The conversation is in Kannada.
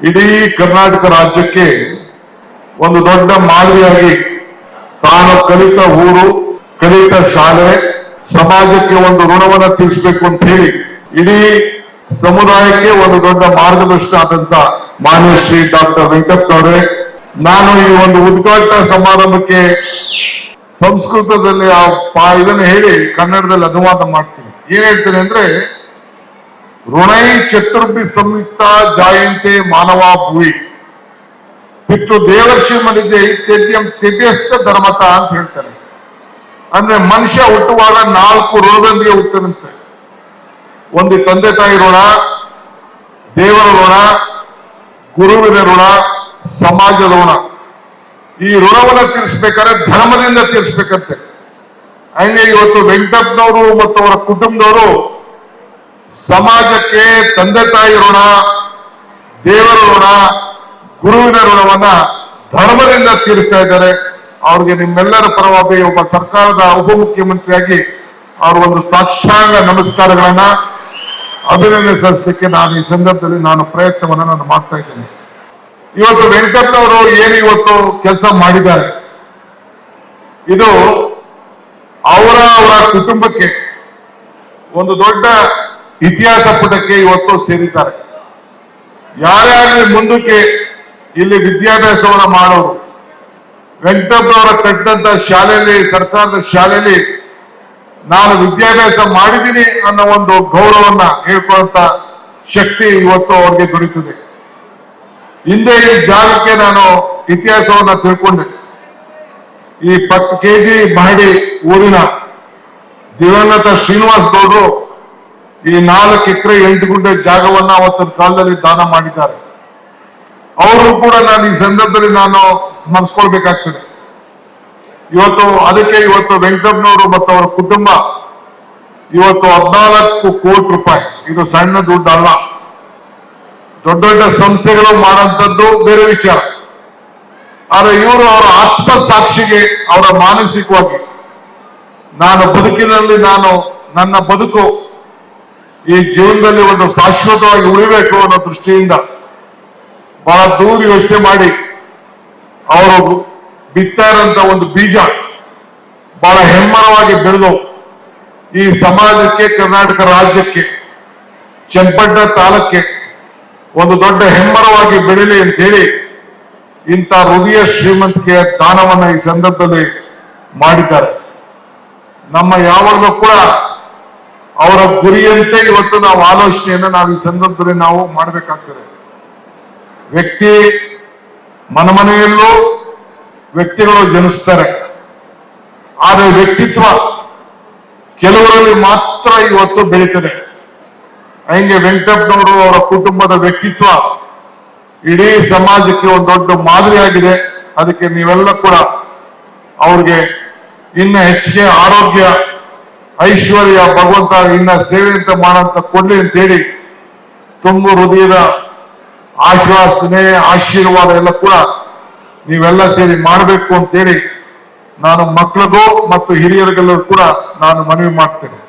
ಇಡೀ ಕರ್ನಾಟಕ ರಾಜ್ಯಕ್ಕೆ ಒಂದು ದೊಡ್ಡ ಮಾದರಿಯಾಗಿ ತಾನು ಕಲಿತ ಊರು, ಕಲಿತ ಶಾಲೆ, ಸಮಾಜಕ್ಕೆ ಒಂದು ಋಣವನ್ನ ತೀರಿಸಬೇಕು ಅಂತ ಹೇಳಿ ಇಡೀ ಸಮುದಾಯಕ್ಕೆ ಒಂದು ದೊಡ್ಡ ಮಾರ್ಗದರ್ಶನ ಆದಂತ ಮಾನ್ಯ ಶ್ರೀ ಡಾಕ್ಟರ್ ವೆಂಕಟಪ್ಪನವರೇ ನಾನು ಈ ಒಂದು ಉದ್ಘಾಟನಾ ಸಮಾರಂಭಕ್ಕೆ ಸಂಸ್ಕೃತದಲ್ಲಿ ಆ ಇದನ್ನ ಹೇಳಿ ಕನ್ನಡದಲ್ಲಿ ಅನುವಾದ ಮಾಡ್ತೀನಿ. ಏನ್ ಹೇಳ್ತೇನೆ ಅಂದ್ರೆ ಋಣೈ ಚತುರ್ಭಿ ಸಂಯುಕ್ತ ಜಾಯಂತೆ ಮಾನವ ಭೂಯಿ ಪಿತೃ ದೇವರ್ಷಿ ಮನಿಗೆ ಇತ್ಯದ್ಯಂ ತಿಥ್ಯಸ್ಥ ಧರ್ಮತ ಅಂತ ಹೇಳ್ತಾರೆ ಅಂದ್ರೆ ಮನುಷ್ಯ ಹುಟ್ಟುವಾಗ ನಾಲ್ಕು ಋಣದೊಂದಿಗೆ ಹುಟ್ಟದಂತೆ ಒಂದು ತಂದೆ ತಾಯಿ ಋಣ, ದೇವರ ಋಣ, ಗುರುವಿನ ಋಣ, ಸಮಾಜದ ಋಣ. ಈ ಋಣವನ್ನ ತೀರಿಸ್ಬೇಕಾದ್ರೆ ಧರ್ಮದಿಂದ ತೀರಿಸ್ಬೇಕಂತೆ. ಹಂಗೆ ಇವತ್ತು ವೆಂಕಟಪ್ಪನವರು ಮತ್ತು ಅವರ ಕುಟುಂಬದವರು ಸಮಾಜಕ್ಕೆ ತಂದೆ ತಾಯಿ ಋಣ, ದೇವರ ಋಣ, ಗುರುವಿನ ಋಣವನ್ನ ಧರ್ಮದಿಂದ ತೀರಿಸ್ತಾ ಇದ್ದಾರೆ. ಅವ್ರಿಗೆ ನಿಮ್ಮೆಲ್ಲರ ಪರವಾಗಿ ಒಬ್ಬ ಸರ್ಕಾರದ ಉಪಮುಖ್ಯಮಂತ್ರಿಯಾಗಿ ಅವ್ರ ಒಂದು ಸಾಕ್ಷಾಂಗ ನಮಸ್ಕಾರಗಳನ್ನ ಅಭಿನಂದನೆ ಸಲ್ಲಿಸಲಿಕ್ಕೆ ನಾನು ಈ ಸಂದರ್ಭದಲ್ಲಿ ನಾನು ಪ್ರಯತ್ನವನ್ನ ನಾನು ಮಾಡ್ತಾ ಇದ್ದೇನೆ. ಇವತ್ತು ವೆಂಕಟಪ್ಪನವರು ಏನು ಇವತ್ತು ಕೆಲಸ ಮಾಡಿದ್ದಾರೆ? ಇದು ಅವರ ಅವರ ಕುಟುಂಬಕ್ಕೆ ಒಂದು ದೊಡ್ಡ ಇತಿಹಾಸ ಪುಟಕ್ಕೆ ಇವತ್ತು ಸೇರಿದ್ದಾರೆ. ಆಗಲಿ ಮುಂದಕ್ಕೆ ಇಲ್ಲಿ ವಿದ್ಯಾಭ್ಯಾಸವನ್ನ ಮಾಡೋರು ವೆಂಕಟಪ್ಪನವರ ಕಟ್ಟಂತ ಶಾಲೆಯಲ್ಲಿ, ಸರ್ಕಾರದ ಶಾಲೆಯಲ್ಲಿ ನಾನು ವಿದ್ಯಾಭ್ಯಾಸ ಮಾಡಿದ್ದೀನಿ ಅನ್ನೋ ಒಂದು ಗೌರವನ್ನ ಹೇಳ್ಕೊಳ್ಳುವಂತ ಶಕ್ತಿ ಇವತ್ತು ಅವ್ರಿಗೆ ದೊರೀತದೆ ಹಿಂದೆ ಈ ಜಾಗಕ್ಕೆ ನಾನು ಇತಿಹಾಸವನ್ನ ತಿಳ್ಕೊಂಡೆ. ಈ ಪತ್ ಕೆಜಿ ಮಹಡಿ ಊರಿನ ದಿವಂಗತ ಶ್ರೀನಿವಾಸ್ ಗೌಡರು ಈ ನಾಲ್ಕು ಎಕರೆ ಎಂಟು ಗುಂಡೆ ಜಾಗವನ್ನ ಅವತ್ತಿನ ಕಾಲದಲ್ಲಿ ದಾನ ಮಾಡಿದ್ದಾರೆ. ಅವರು ಕೂಡ ನಾನು ಈ ಸಂದರ್ಭದಲ್ಲಿ ನಾನು ಸ್ಮರಿಸ್ಕೊಳ್ಬೇಕಾಗ್ತದೆ. ಇವತ್ತು ಅದಕ್ಕೆ ಇವತ್ತು ವೆಂಕಟಪ್ಪನವರು ಮತ್ತು ಅವರ ಕುಟುಂಬ ಇವತ್ತು ಹದಿನಾಲ್ಕು ಕೋಟಿ ರೂಪಾಯಿ. ಇದು ಸಣ್ಣ ದುಡ್ಡು ಅಲ್ಲ ದೊಡ್ಡ ದೊಡ್ಡ ಸಂಸ್ಥೆಗಳು ಮಾಡೋಂಥದ್ದು ಬೇರೆ ವಿಚಾರ. ಆದ್ರೆ ಇವರು ಅವರ ಆತ್ಮ ಸಾಕ್ಷಿಗೆ ಅವರ ಮಾನಸಿಕವಾಗಿ ನಾನು ಬದುಕಿನಲ್ಲಿ ನಾನು ನನ್ನ ಬದುಕು ಈ ಜೀವನದಲ್ಲಿ ಒಂದು ಶಾಶ್ವತವಾಗಿ ಉಳಿಬೇಕು ಅನ್ನೋ ದೃಷ್ಟಿಯಿಂದ ಬಹಳ ದೂರ ಯೋಚನೆ ಮಾಡಿ ಅವರು ಬಿತ್ತಾ ಒಂದು ಬೀಜ ಬಹಳ ಹೆಮ್ಮರವಾಗಿ ಬೆಳೆದು ಈ ಸಮಾಜಕ್ಕೆ, ಕರ್ನಾಟಕ ರಾಜ್ಯಕ್ಕೆ, ಚನ್ನಪಟ್ಟಣ ತಾಲೂಕ್ಕೆ ಒಂದು ದೊಡ್ಡ ಹೆಮ್ಮರವಾಗಿ ಬೆಳಿಲಿ ಅಂತ ಹೇಳಿ ಇಂಥ ಹೃದಯ ಶ್ರೀಮಂತಿಕೆಯ ದಾನವನ್ನ ಈ ಸಂದರ್ಭದಲ್ಲಿ ಮಾಡಿದ್ದಾರೆ. ನಮ್ಮ ಯಾವಾಗಲೂ ಕೂಡ ಅವರ ಗುರಿಯಂತೆ ಇವತ್ತು ನಾವು ಆಲೋಚನೆಯನ್ನ ನಾವು ಈ ಸಂದರ್ಭದಲ್ಲಿ ನಾವು ಮಾಡಬೇಕಾಗ್ತದೆ. ವ್ಯಕ್ತಿ ಮನಮನೆಯಲ್ಲೂ ವ್ಯಕ್ತಿಗಳು ಜನಿಸ್ತಾರೆ. ಆದರೆ ವ್ಯಕ್ತಿತ್ವ ಕೆಲವರಲ್ಲಿ ಮಾತ್ರ ಇವತ್ತು ಬೆಳೀತದೆ. ಹಂಗೆ ವೆಂಕಟಪ್ಪನವರು ಅವರ ಕುಟುಂಬದ ವ್ಯಕ್ತಿತ್ವ ಇಡೀ ಸಮಾಜಕ್ಕೆ ಒಂದು ದೊಡ್ಡ ಮಾದರಿಯಾಗಿದೆ ಅದಕ್ಕೆ ನೀವೆಲ್ಲ ಕೂಡ ಅವ್ರಿಗೆ ಇನ್ನು ಹೆಚ್ಚಿಗೆ ಆರೋಗ್ಯ ಐಶ್ವರ್ಯ ಭಗವಂತ ಇನ್ನ ಸೇವೆ ಅಂತ ಮಾಡಂತ ಕೊಡ್ಲಿ ಅಂತ ಹೇಳಿ ತುಂಬ ಹೃದಯದ ಆಶ್ವಾಸನೆ ಆಶೀರ್ವಾದ ಎಲ್ಲ ಕೂಡ ನೀವೆಲ್ಲ ಸೇರಿ ಮಾಡಬೇಕು ಅಂತೇಳಿ ನಾನು ಮಕ್ಕಳಿಗೂ ಮತ್ತು ಹಿರಿಯರಿಗೆಲ್ಲರೂ ಕೂಡ ನಾನು ಮನವಿ ಮಾಡ್ತೇನೆ.